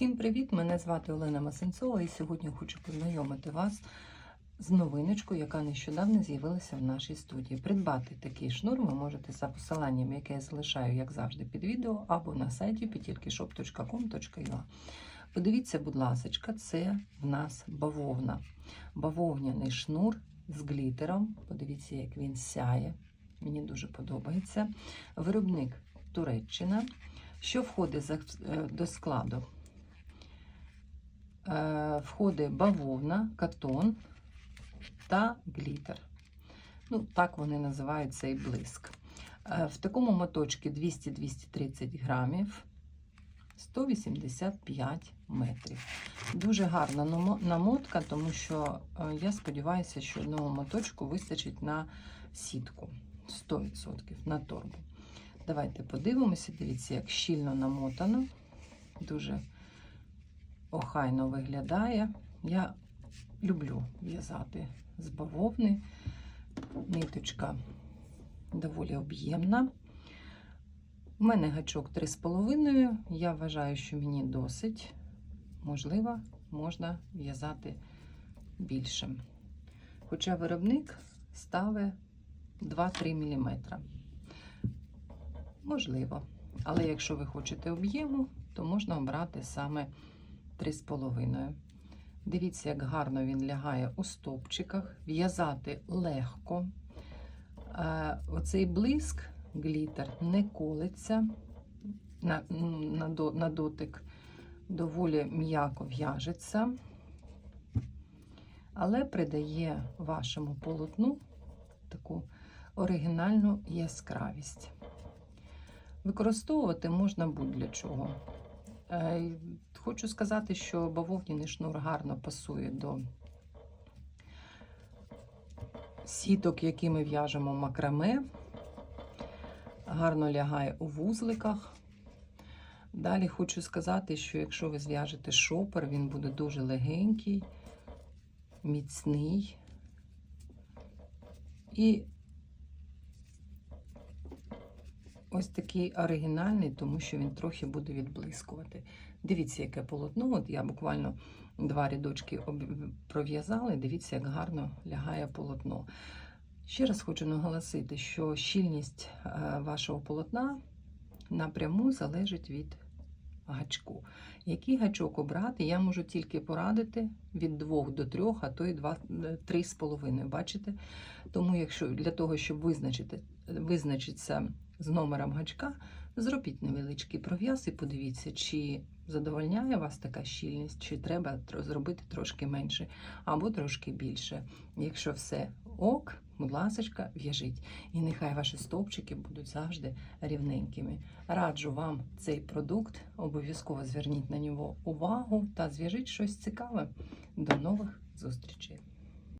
Всім привіт! Мене звати Олена Масенцова і сьогодні хочу познайомити вас з новиночкою, яка нещодавно з'явилася в нашій студії. Придбати такий шнур ви можете за посиланням, яке я залишаю, як завжди, під відео, або на сайті petilkishop.com.ua. Подивіться, будь ласка, це в нас бавовна. Бавовняний шнур з глітером. Подивіться, як він сяє. Мені дуже подобається. Виробник Туреччина. Що входить е, до складу? Входить бавовна, катон та глітер. Ну, так вони називають цей блиск. Е, В такому моточці 200-230 грамів, 185 метрів. Дуже гарна намотка, тому що е, я сподіваюся, що одного моточку вистачить на сітку 100% на торбу. Давайте подивимося. Дивіться, як щільно намотано. Дуже охайно виглядає. Я люблю в'язати з бавовни. Ниточка доволі об'ємна. У мене гачок 3,5. Я вважаю, що мені досить. Можливо, можна в'язати більшим. Хоча виробник ставить 2-3 мм. Можливо. Але якщо ви хочете об'єму, то можна обрати саме 3,5. Дивіться, як гарно він лягає у стовпчиках. В'язати легко. Е, Оцей блиск, глітер, не колиться на, на, на дотик, доволі м'яко в'яжеться, але придає вашому полотну таку оригінальну яскравість. Використовувати можна будь-для чого. Хочу сказати, що бавовняний шнур гарно пасує до сіток, які ми в'яжемо макраме, гарно лягає у вузликах. Далі хочу сказати, що якщо ви зв'яжете шопер, він буде дуже легенький, міцний і ось такий оригінальний, тому що він трохи буде відблискувати. Дивіться, яке полотно. От я буквально два рядочки пров'язала. і Дивіться, як гарно лягає полотно. Ще раз хочу наголосити, що щільність е, вашого полотна напряму залежить від гачку. Який гачок обрати, я можу тільки порадити від 2 до 3, а то й 3,5. Бачите? Тому, якщо для того, щоб визначити, визначитися з номером гачка, зробіть невеличкий пров'яз і подивіться, чи задовольняє вас така щільність, чи треба зробити трошки менше або трошки більше. Якщо все ок, будь ласочка, в'яжіть. І нехай ваші стовпчики будуть завжди рівненькими. Раджу вам цей продукт, обов'язково зверніть на нього увагу та зв'яжіть щось цікаве. До нових зустрічей!